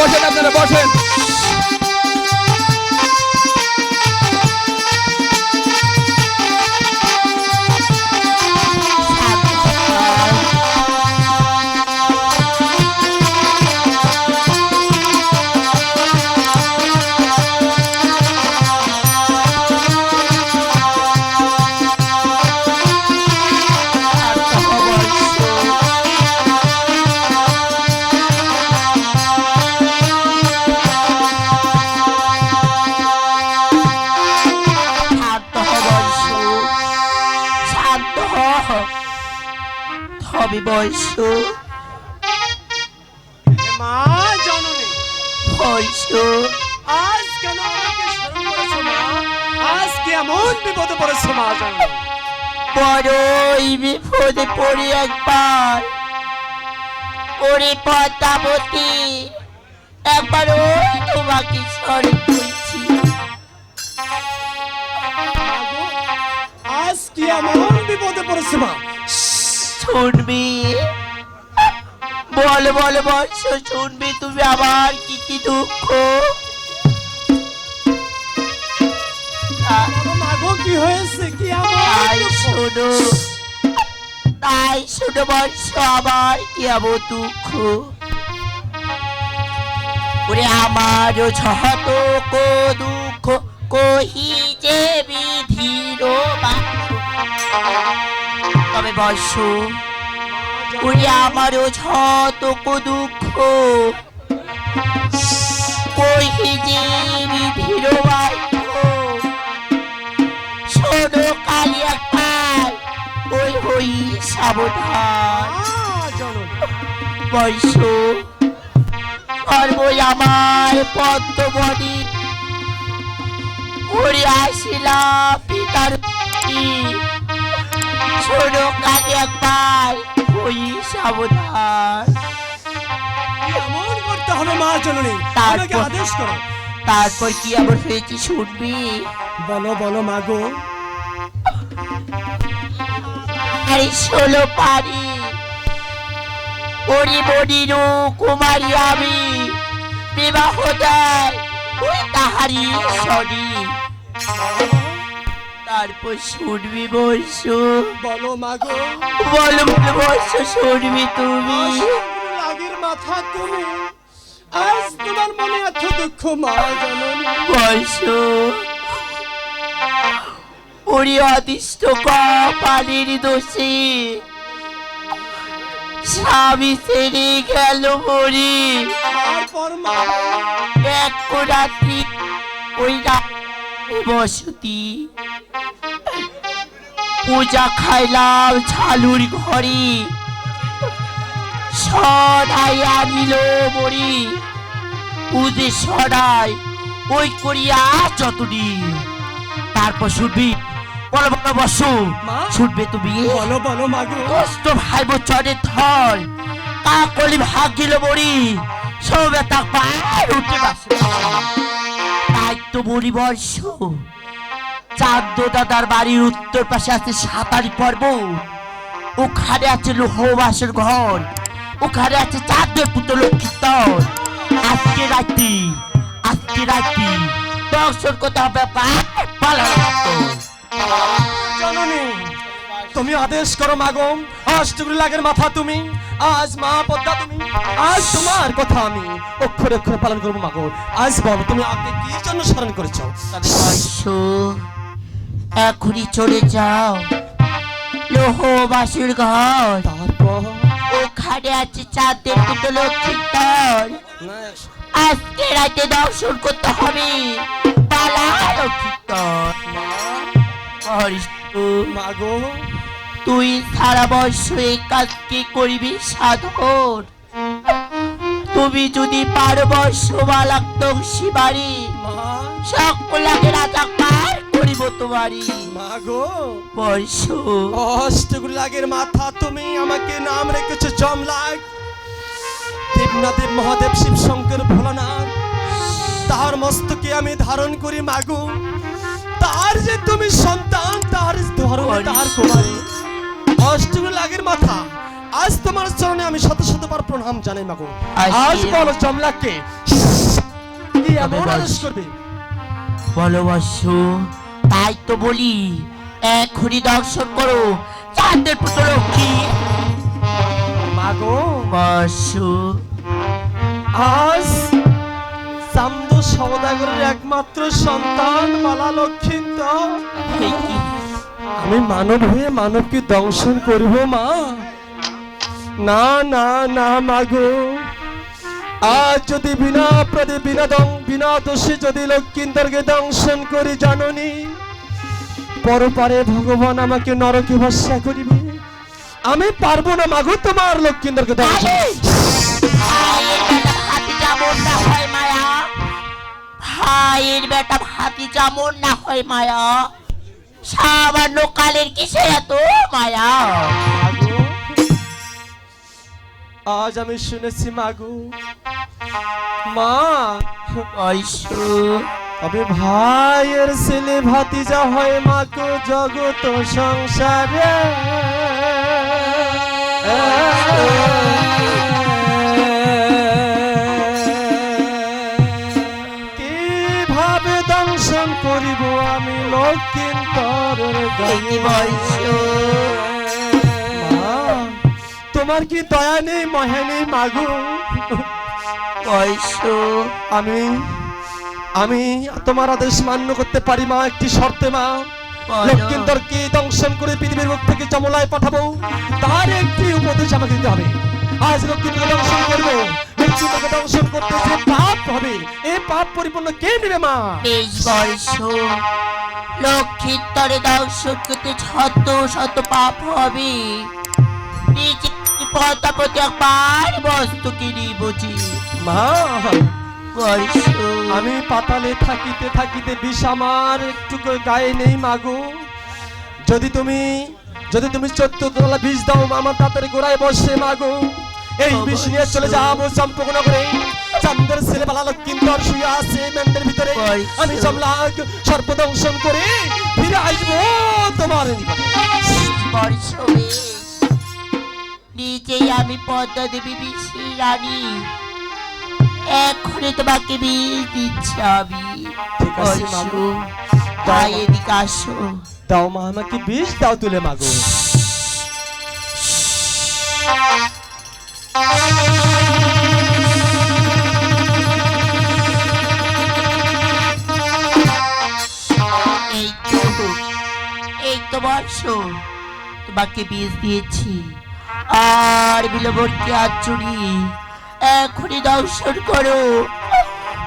বসেন আপনারা বসেন। হবে বর্ষ মা জননী বর্ষ আজ কেন আমাকে স্মরণ করেছ মা? আজ কেমন বিপদে পড়েছো মা জননী? বড়ই বিপদে পড়ি একবার। ওরে পদ্মাবতী একবার ওই তোমাকে স্মরণ করছি। মাগো, আজ কি এমন বিপদে পড়েছো মা? শুনবি বল বল বর্ষ শুনবি তুমি আমার কি কি দুঃখ মাগো কি হয়েছে কি এমন তাই দুঃখ? শোনো তাই শোনো বর্ষ আমার কি এমন দুঃখ ওরে আমারও ছত কো দুঃখ কহি যে বিধির বাক্য। তবে বর্ষ ওরে আমারও ছত কো দুঃখ কহি যে বিধির। শোনো হই আমার পদ্মবনী ঘুরে আসিলা পিতার। শোনো কালী একবার ওই সাবধান। এমন করতে হবে মা জননী আমাকে আদেশ করো। তারপর কি আবার হয়েছে শুনবি? বলো বলো মাগো আরে ষোলো পারি। ওরি বনির কুমারী আমি বিবাহ দেয় ওই তাহারি শনি তারপর শুনবি বর্ষ বলো মাগো বল বল শুনবি তুমি। লাগের মাথা তুমি। আজ তোমার মনে এত দুঃখ মা জননী। বর্ষ ওরি অদিষ্ট কপালের দোষে স্বামী ছেড়ে গেল মরি। এক রাত্রি ওই রাত বসতি। পূজা খাইলাম ছালুর ঘরে সদাই আনিল মরি পুজে সদাই ওই করিয়া যতনি তারপর শুনবি বলো বলো বসো? শুনবে তুমি। বলো বলো মাগো কষ্ট ভাই বছরে থর তা কলি ভাগিল মরি সবে তা পায় উঠে বাসে। তাই তো মরি বর্ষ চাঁদ দাদার বাড়ির উত্তর পাশে আছে সাতারি পর্বত ওখানে আছে লোহবাসের ঘর। ওখানে আছে চাঁদের পুত্র লক্ষ্মীতর আজকে রাত্রি আজকে রাত্রি। দর্শন করতে হবে পালা পালানো তুমি আদেশ করো মাগো অষ্টগুলি লাগের মাথা তুমি আজ মা পদ্মা তুমি আজ তোমার কথা আমি অক্ষরে অক্ষরে পালন করব মাগো। আজ বলো তুমি আগে কি জন্য স্মরণ করেছ? এখনই চলে যাও। লোহবাসীর ঘর। তারপর? ওখানে আছে চাঁদের মতো লক্ষ্মীর দল। আজকে রাতে দর্শন করতে হবে পালানো কীর্তন মাগো তুই সারা বর্ষ এই কাজকে করবি সাধন তুমি যদি পারো বর্ষ বালাক্ত শিবারি সকলাকে রাজা পার করিব তোমারি মাগো বর্ষ। অষ্টগুলি লাগের মাথা তুমি আমাকে নাম রেখেছো জমলাগ দেবনাদেব মহাদেব শিব শঙ্কর ভোলানাথ। তার মস্তকে আমি ধারণ করি মাগো তার যে তুমি সন্তান তার ধরনে তার কুমারী। অষ্টগুলি লাগের মাথা। আজ তোমার চরণে আমি শত শতবার প্রণাম জানাই মাগো। আজ বলো জমলাগকে কি এমন আদেশ করবে? বলো তাই তো বলি এখনই দর্শন করো চাঁদের পুত্র লক্ষ্মী। মাগো বর্ষ আজ চান্দ সওদাগরের একমাত্র সন্তান মালা এই কি? আমি মানব হয়ে মানবকে দংশন করব, মা। না না না মাগো আজ যদি বিনা অপরাধে বিনা দং, বিনা দোষে যদি লক্ষিন্দরকে দংশন করি, জাননি? পরপারে ভগবান আমাকে নরকে ভরসা করিবে। আমি পারব না মাগো তোমার লক্ষিন্দরকে দংশন। ভাইয়ের বেটা হাতি যেমন না হয়, মায়া। সামান্য কালের কিসে এত মায়া? আজ আমি শুনেছি মাগু। মা তবে ভাইয়ের ছেলে ভাতিজা হয় মাকে জগত সংসারে। তোমার কি দয়া নেই মহে নেই মাগো? বর্ষ আমি আমি তোমার আদেশ মান্য করতে পারি মা একটি শর্তে মা। লক্ষিন্দরকে দংশন করে পৃথিবীর মুখ থেকে জমলায় পাঠাবো? তার একটি উপদেশ আমাকে দিতে হবে। আজ দংশন করব। লক্ষিন্দরকে দংশন করতে পাপ হবে। এই পাপ পরিপূর্ণ কে নেবে মা? বেশ বর্ষ লক্ষিত্তরে দর্শক করতে শত শত পাপ হবে। প্রতি একবার বস্তু কিনি বুঝি। মা আমি পাতালে থাকিতে থাকিতে বিষ আমার একটু গায়ে নেই মাগু যদি তুমি যদি তুমি চোদ্দ তলা বিষ দাও আমার তাড়াতাড়ি গোড়ায় বসে মাগো এই বিষ নিয়ে চলে যাব চম্পকনগরে চান্দের ছেলে বালা লক্ষ্মীন্দর শুয়ে আছে মেন্দের ভিতরে। আমি জমলাক সর্পদংশন করে ফিরে আসব তোমার বেশ নিজেই আমি পদ্মা দেবী বিশ্রী রানী। এখনই তোমাকে বিষ দিচ্ছি আমি। তাই এদিকে আসো। দাও মা আমাকে বিষ দাও তুলে মাগো। বর্ষ তোমাকে বিষ দিয়েছি। আর বিলবর্তী আচুরি এখনই দর্শন করো।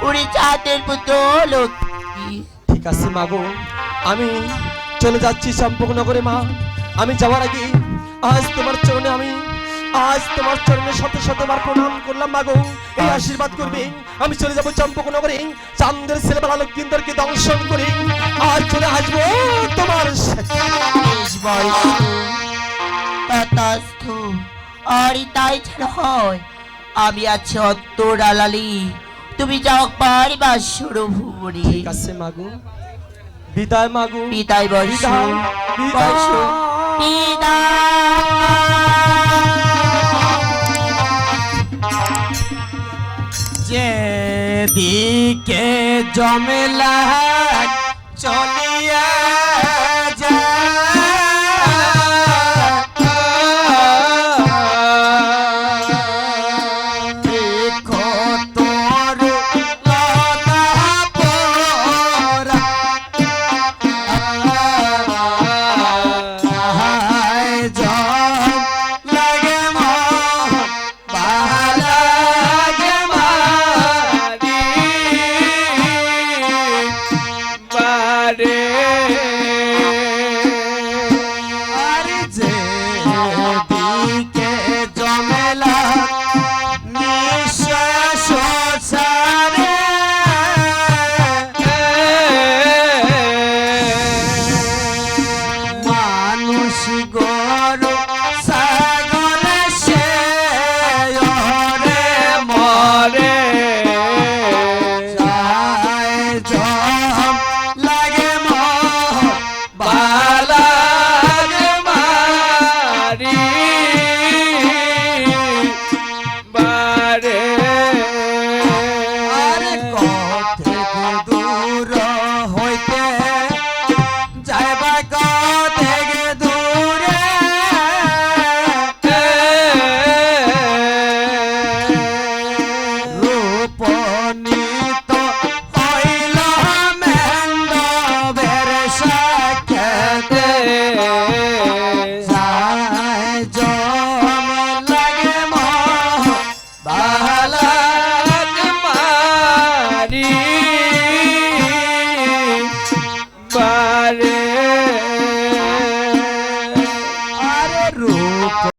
উনি চাঁদের লক্ষ্মী ঠিক আছে, মা গো। আমি চলে যাচ্ছি চম্পকনগরে মা। আমি যাওয়ার আগে আজ তোমার চরণে আমি আজ তোমার চরণে শত শতবার প্রণাম করলাম মাগো এই আশীর্বাদ করবে। আমি চলে যাব চম্পকনগরে। চান্দের ছেলেবেলা লক্ষ্মীন্দরকে দংশন করে। আজ চলে আসব তোমার তথাস্থ আর তাই ছাড়া হয়। আমি আছি অত্তর আলালি তুমি যাও পারি বা সুরভুমরি ঠিক আছে মাগো বিদায় মাগো বিদায় বর্ষ। বিদায়, বর্ষ। বিদায়। এদিকে জমেলা চলিয়া